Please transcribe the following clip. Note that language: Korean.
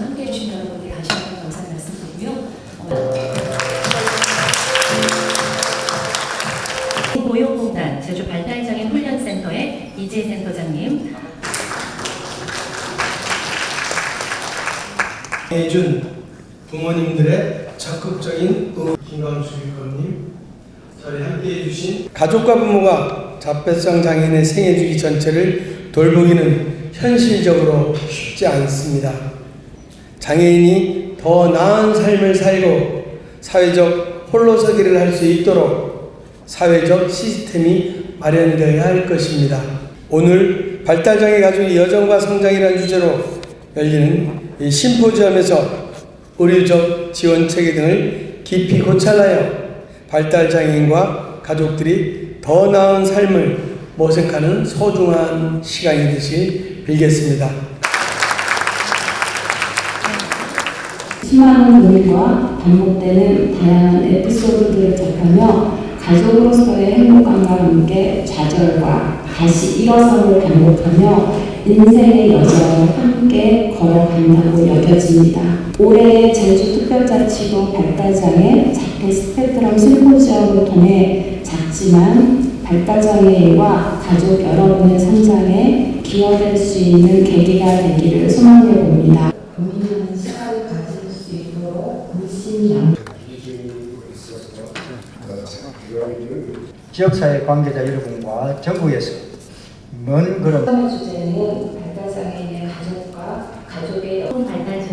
시간 함께 해주신 여러분께 다시 한번 감사 말씀드리고요. 어, 고용공단 제주 발달장애 훈련센터의 이재 센터장님. 해준 부모님들의 적극적인 김광수님 저희 함께해 주신 가족과 부모가 자폐성 장애인의 생애 주기 전체를 돌보기는 현실적으로 쉽지 않습니다. 장애인이 더 나은 삶을 살고 사회적 홀로서기를 할 수 있도록 사회적 시스템이 마련되어야 할 것입니다. 오늘 발달장애 가족의 여정과 성장이라는 주제로 열리는 이 심포지엄에서 의료적 지원 체계 등을 깊이 고찰하여 발달장애인과 가족들이 더 나은 삶을 모색하는 소중한 시간이 되시길 빌겠습니다. 수많은 고민과 반복되는 다양한 에피소드들을 접하며 가족으로서의 행복감과 함께 좌절과 다시 일어섬을 반복하며 인생의 여정을 함께 걸어간다고 여겨집니다. 올해의 제주특별자치도 발달장애 자폐 스펙트럼 심포지엄을 통해 작지만 발달장애인과 가족 여러분의 성장에 기여될 수 있는 계기가 되기를 소망해 봅니다. 고민하는 시간을 가질 수 있도록 물씬 지역사회 관계자 여러분과 전국에서 먼의 주제는 발달장애인의 가족과 가족의 발달